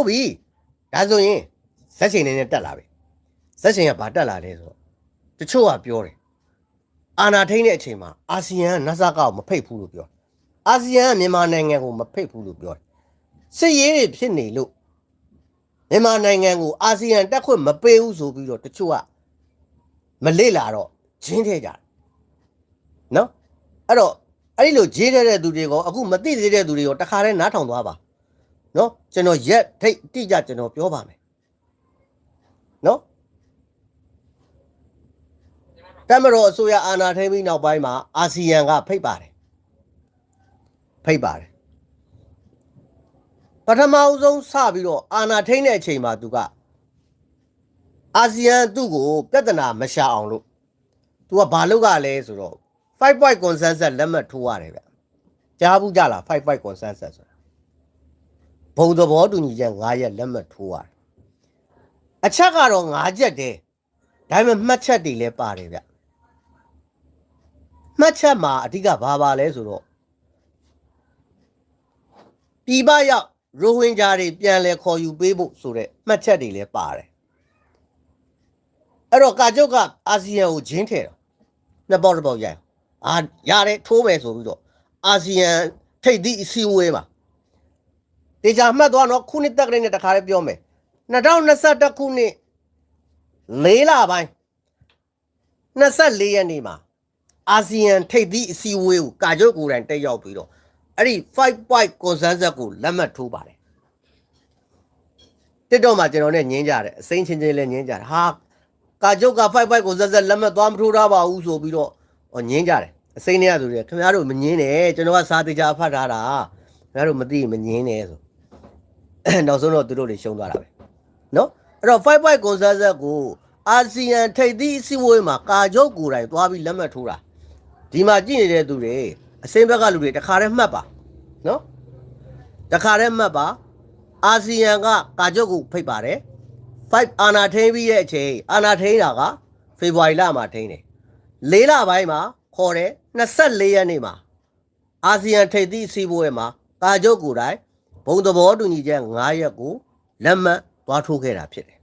ဟုတ်ပြီဒါဆိုရင်ဇက်ရှင်နေနဲ့တက်လာပြီဇက်ရှင်ကဘာတက်လာလဲဆိုတော့တချို့ကပြောတယ်အာနာထိန်တဲ့အချိန်မှာအာဆီယံကနတ်စကောက်မဖိတ်ဘူးလို့ပြောတယ်အာဆီယံကမြန်မာနိုင်ငံကိုမဖိတ်ဘူးလို့ပြောတယ်စစ်ရေးတွေဖြစ်နေလို့မြန်မာနိုင်ငံကိုအာဆီယံတက်ခွင့်မပေးဘူးဆိုပြီးတော့တချို့ကမလေ့လာတော့ဂျင်းထဲကြတယ်နော်အဲ့တော့အဲ့ဒီလိုဂျင်းထဲတဲ့သူတွေကိုအခုမသိသေးတဲ့သူတွေကိုတခါတည်းနားထောင်သွားပါ နော်ကျွန်တော်ရက်ထိတ်တိကျကျွန်တော်ပြောပါမယ်နော်တမတော်အစိုးရအာဏာထိန်းပြီးနောက်ပိုင်းမှာအာဆီယံကဖိတ်ပါတယ်ဖိတ်ပါတယ်ပထမအဆုံးစပြီးတော့အာဏာထိန်းတဲ့အချိန်မှာသူကအာဆီယံသူ့ကိုပြဿနာမရှာအောင်လို့သူကဘာလုပ်ရလဲဆိုတော့5 point consensus လက်မှတ်ထိုးရတယ်ဗျကြားဘူးကြလား5 point consensus ဆိုတာ ဘုံသဘောတူညီချက်9ရက်လက်မှတ်ထိုးရတယ်အချက်ကတော့9ချက်တည်းဒါပေမဲ့မှတ်ချက်တွေလည်းပါတယ်ဗျမှတ်ချက်မှာအဓိကဘာပါလဲဆိုတော့ပြည်ပရောက်ရိုဟင်ဂျာတွေပြန်လဲခေါ်ယူပေးဖို့ဆိုတဲ့မှတ်ချက်တွေလည်းပါတယ်အဲ့တော့ကာကျုတ်ကအာဆီယံကိုဂျင်းထဲတော့နှစ်ပေါက်တစ်ပေါက်ရိုက်အာရတယ်ထိုးမယ်ဆိုပြီးတော့အာဆီယံထိပ်သီးအစည်းအဝေးမှာ တေချာမှတ်သွားနော်ခုနှစ်တက်ကလေးနဲ့တခါလေးပြောမယ်2021ခုနှစ်လေးလပိုင်း24ရက်နေ့မှာအာဆီယံထိပ်သီးအစည်းအဝေးကိုကာချုပ်ကိုယ်တိုင်တက်ရောက်ပြီးတော့အဲ့ဒီ5 point consensus ကိုလက်မှတ်ထိုးပါတယ်တက်တော့မှကျွန်တော်နဲ့ညင်းကြတယ်အစိမ့်ချင်းချင်းလည်းညင်းကြတယ်ဟာကာချုပ်က5 point consensus လက်မှတ်သွားမထိုးတာပါဘူးဆိုပြီးတော့ညင်းကြတယ်အစိမ့်တွေကဆိုရင်ခင်ဗျားတို့မညင်းနဲ့ကျွန်တော်ကစာတေချာဖတ်ထားတာခင်ဗျားတို့မသိမညင်းနဲ့ဆို နောက်ဆုံးတော့သူတို့တွေရှုံးသွားတာပဲနော်အဲ့တော့5 point consensus ကိုအာဆီယံထိပ်သီးအစည်းအဝေးမှာကာကျုတ်ကိုယ်တိုင်သွားပြီးလက်မှတ်ထိုးတာဒီမှာကြည့်နေတဲ့သူတွေအစိမ့်ဘက်ကလူတွေတခါတည်းမှတ်ပါနော်တခါတည်းမှတ်ပါအာဆီယံကကာကျုတ်ကိုဖိတ်ပါတယ်5အာနာထိန်ပြီးတဲ့အချိန်အာနာထိန်တာကဖေဖော်ဝါရီလမှာထိန်တယ်၄လပိုင်းမှာခေါ်တယ်24ရက်နေ့မှာအာဆီယံထိပ်သီးအစည်းအဝေးမှာကာကျုတ်ကိုယ်တိုင် ဘုံသဘောတူညီချက်9ရက်ကိုလက်မှတ်သွားထိုးခဲ့တာဖြစ်တယ်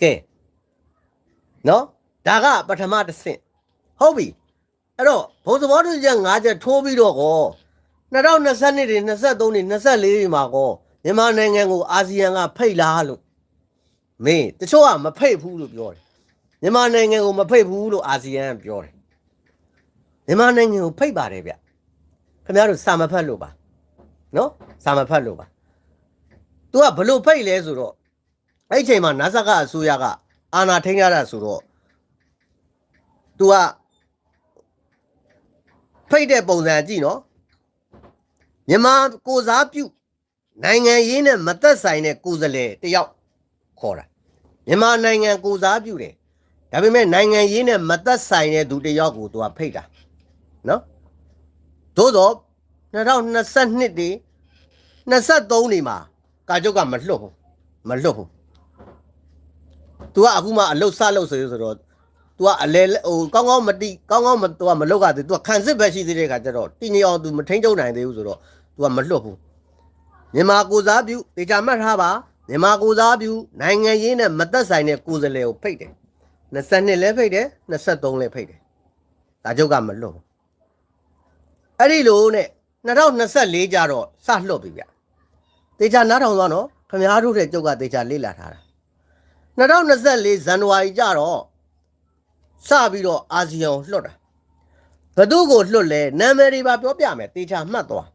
ကဲနော်ဒါကပထမတစ်ဆင့်ဟုတ်ပြီအဲ့တော့ဘုံသဘောတူညီချက်9ချက်ထိုးပြီးတော့ကော2022တွေ23တွေ24တွေမှာကောမြန်မာနိုင်ငံကိုအာဆီယံကဖိတ်လားလို့မင်းတချို့ကမဖိတ်ဘူးလို့ပြောတယ်မြန်မာနိုင်ငံကိုမဖိတ်ဘူးလို့အာဆီယံကပြောတယ်မြန်မာနိုင်ငံကိုဖိတ်ပါတယ်ဗျခင်ဗျားတို့စာမဖတ်လို့ပါ နော်စာမဖတ်လို့ပါ तू ကဘလို့ဖိတ်လဲဆိုတော့အဲ့ဒီချိန်မှာနာဆာကအစိုးရကအာဏာထိန်းရတာဆိုတော့ तू ကဖိတ်တဲ့ပုံစံကြည့်နော်မြန်မာကိုစားပြုနိုင်ငံရေးနဲ့မသက်ဆိုင်တဲ့ကိုယ်စားလှယ်တယောက်ခေါ်တာမြန်မာနိုင်ငံကိုစားပြုတယ်ဒါပေမဲ့နိုင်ငံရေးနဲ့မသက်ဆိုင်တဲ့သူတယောက်ကို तू ကဖိတ်တာနော်သို့တော့2022ဒီ 23နေမှာကာကျုပ်ကမလွတ်ဘူးမလွတ်ဘူး तू ကအခုမှအလုတ်စလုတ်ဆိုရဆိုတော့ तू ကအလဲဟိုကောင်းကောင်းမတိကောင်းကောင်းမ तू ကမလုတ်ရသေး तू ကခံစစ်ပဲရှိသေးတဲ့ခါကျတော့တင်းငြိမ်အောင် तू မထိန်ချုပ်နိုင်သေးဘူးဆိုတော့ तू ကမလွတ်ဘူးမြန်မာကိုစားပြုတေချာမှတ်ထားပါမြန်မာကိုစားပြုနိုင်ငံရေးနဲ့မသက်ဆိုင်တဲ့ကိုယ်စားလှယ်ကိုဖိတ်တယ်22လဲဖိတ်တယ်23လဲဖိတ်တယ်ဒါကျုပ်ကမလွတ်ဘူးအဲ့ဒီလိုနဲ့2024ကျတော့စလွတ်ပြီဗျ တေချာနားထောင်သွားနော်ခမားတို့တဲ့ကျုပ်ကတေချာလေ့လာထားတာ2024ဇန်နဝါရီကျတော့စပြီးတော့အာဆီယံကိုလွတ်တာဘသူကိုလွတ်လဲနာမည်တွေပါပြောပြမယ်တေချာမှတ်သွား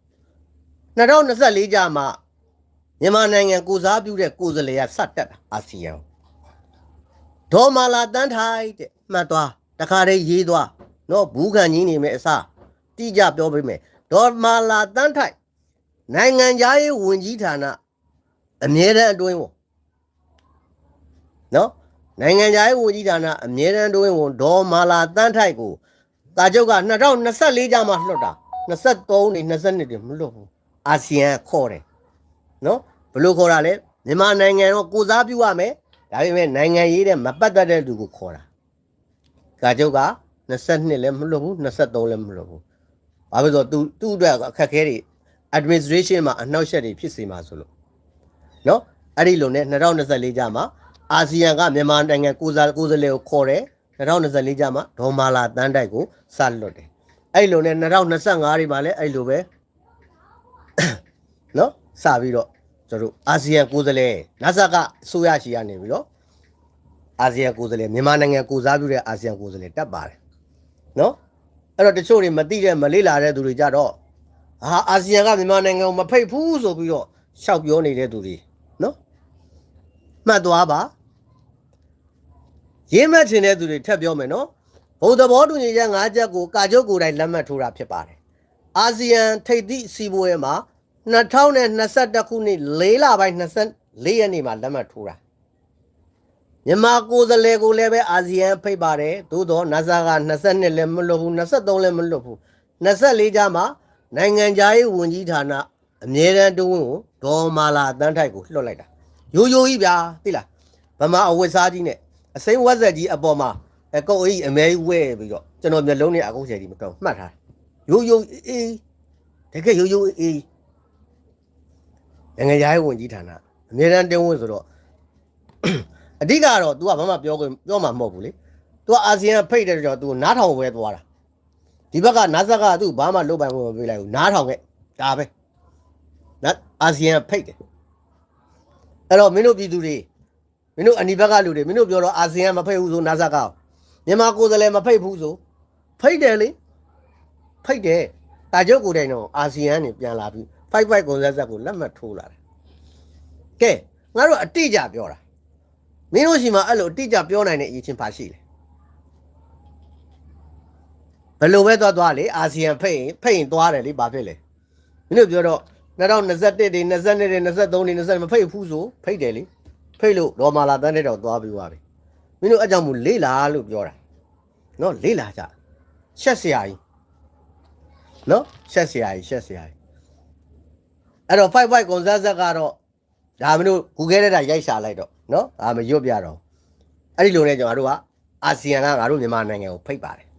2024ကျမှမြန်မာနိုင်ငံကိုစားပြုတဲ့ကိုယ်စားလှယ်ကစတက်တာအာဆီယံဒေါ်မာလာတန်းထိုက်တဲ့မှတ်သွားတခါတည်းရေးသွားနော်ဘူးခံကြီးနေမယ်အစားတိကျပြောပေးမယ်ဒေါ်မာလာတန်းထိုက် နိုင်ငံသားရေးဝန်ကြီးဌာနအမြဲတမ်းအတွင်းဝန်နော်နိုင်ငံသားရေးဝန်ကြီးဌာနအမြဲတမ်းအတွင်းဝန်ဒေါ်မာလာတန်းထိုက်ကိုတာကျုပ်က2024ကျမှလွှတ်တာ23နေ22တွေမလွှတ်ဘူးအာဆီယံခေါ်တယ်နော်ဘယ်လိုခေါ်တာလဲမြန်မာနိုင်ငံတော့ကိုစားပြုရမယ်ဒါပေမဲ့နိုင်ငံရေးတဲ့မပတ်သက်တဲ့လူကိုခေါ်တာကာကျုပ်က22လည်းမလွတ်ဘူး23လည်းမလွတ်ဘူးဘာဖြစ်လို့သူသူ့အတွက်အခက်ခဲတွေ administration မှာအနှောက်အယှက်တွေဖြစ်စေမှာဆိုလို့နော်အဲ့ဒီလိုနဲ့2024ကျမှအာဆီယံကမြန်မာနိုင်ငံကိုစားကိုယ်စားလှယ်ကိုခေါ်တယ်2024ကျမှဒေါ်မာလာတန်းတိုက်ကိုစလွတ်တယ်အဲ့လိုနဲ့2025တွေမှာလည်းအဲ့လိုပဲနော်စပြီးတော့ကျွန်တော်တို့အာဆီယံကိုယ်စားလှယ် NASA ကအစိုးရရှိရနေပြီတော့အာဆီယံကိုယ်စားလှယ်မြန်မာနိုင်ငံကိုစားပြုတဲ့အာဆီယံကိုယ်စားလှယ်တက်ပါတယ်နော်အဲ့တော့တချို့တွေမသိတဲ့မလေးလာတဲ့သူတွေကြတော့ ဟာအာဆီယံကမြန်မာနိုင်ငံကိုမဖိတ်ဘူးဆိုပြီးတော့ရှောက်ပြောနေတဲ့သူတွေနော်မှတ်သွားပါရင်းမှတ်ချင်တဲ့သူတွေထပ်ပြောမယ်နော်ဘုံသဘောတူညီချက်၅ချက်ကိုကာချုပ်ကိုယ်တိုင်လက်မှတ်ထိုးတာဖြစ်ပါတယ်အာဆီယံထိပ်သီးစီးပွဲမှာ2021ခုနှစ်၄လပိုင်း24ရက်နေ့မှာလက်မှတ်ထိုးတာမြန်မာကိုယ်စားလှယ်ကိုလည်းပဲအာဆီယံဖိတ်ပါတယ်သို့တော့ NASA က22လည်းမလွတ်ဘူး23လည်းမလွတ်ဘူး24ကျမှ နိုင်ငံခြားရေးဝန်ကြီးဌာနအမြဲတမ်းတွင်းကိုဒေါ်မာလာတန်းထိုက်ကိုလွှတ်လိုက်တာရိုးရိုးကြီးဗျာသိလားဗမာအဝတ်စားကြီးနဲ့အစိမ်းဝက်ဆက်ကြီးအပေါ်မှာအကုတ်အကြီးအမဲကြီးဝဲပြီးတော့ကျွန်တော်မျက်လုံးနဲ့အကုတ်ချယ်ကြီးမကောင်းမှတ်ထားတယ် ရိုးရိုးအေးတကယ်ရိုးရိုးအေးနိုင်ငံသားရေးဝန်ကြီးဌာနအမြဲတမ်းတင်းဝင်ဆိုတော့အဓိကတော့ तू ကဘာမှပြောခွင့်ပြောမှာမဟုတ်ဘူးလေ तू ကအာဆီယံဖိတ်တဲ့ကြောင့် तू နားထောင်ပဲသွားတာ ဒီဘက်ကနာဇက်က तू ဘာမှလုပ်ပိုင်မှုမပေးလိုက်ဘူးနားထောင်ခဲ့ဒါပဲနာအာဆီယံဖိတ်တယ်အဲ့တော့မင်းတို့ပြည်သူတွေမင်းတို့အနီဘက်ကလူတွေမင်းတို့ပြောတော့အာဆီယံမဖိတ်ဘူးဆိုနာဇက်ကမြန်မာကိုယ်စားလှယ်မဖိတ်ဘူးဆိုဖိတ်တယ်လေဖိတ်တယ်တာကျုပ်ကိုယ်တိုင်တော့အာဆီယံနေပြန်လာပြီး55ကွန်ဆက်ဆက်ကိုလက်မှတ်ထိုးလာတယ်ကဲငါတို့အတိအကျပြောတာမင်းတို့ရှိမှအဲ့လိုအတိအကျပြောနိုင်တဲ့အရေးချင်းပါရှိလေ ဘယ်လိုပဲသွားသွားလေအာဆီယံဖိတ်ရင်ဖိတ်ရင်သွားတယ်လေဘာဖြစ်လဲမင်းတို့ပြောတော့2021တွေ22တွေ23တွေ20မဖိတ်ဘူးဆိုဖိတ်တယ်လေဖိတ်လို့ဒေါ်မာလာတန်းတဲ့တော့သွားပြီးသွားပြီမင်းတို့အကြောင်းမူလေးလာလို့ပြောတာနော်လေးလာကြရှက်စရာကြီးနော်ရှက်စရာကြီးရှက်စရာကြီးအဲ့တော့55 concert ကတော့ဒါမလို့ Google ထဲတာရိုက်ရှာလိုက်တော့နော်ဒါမရွတ်ပြတော့အဲ့ဒီလိုနဲ့ကျွန်တော်တို့ကအာဆီယံကငါတို့မြန်မာနိုင်ငံကိုဖိတ်ပါတယ်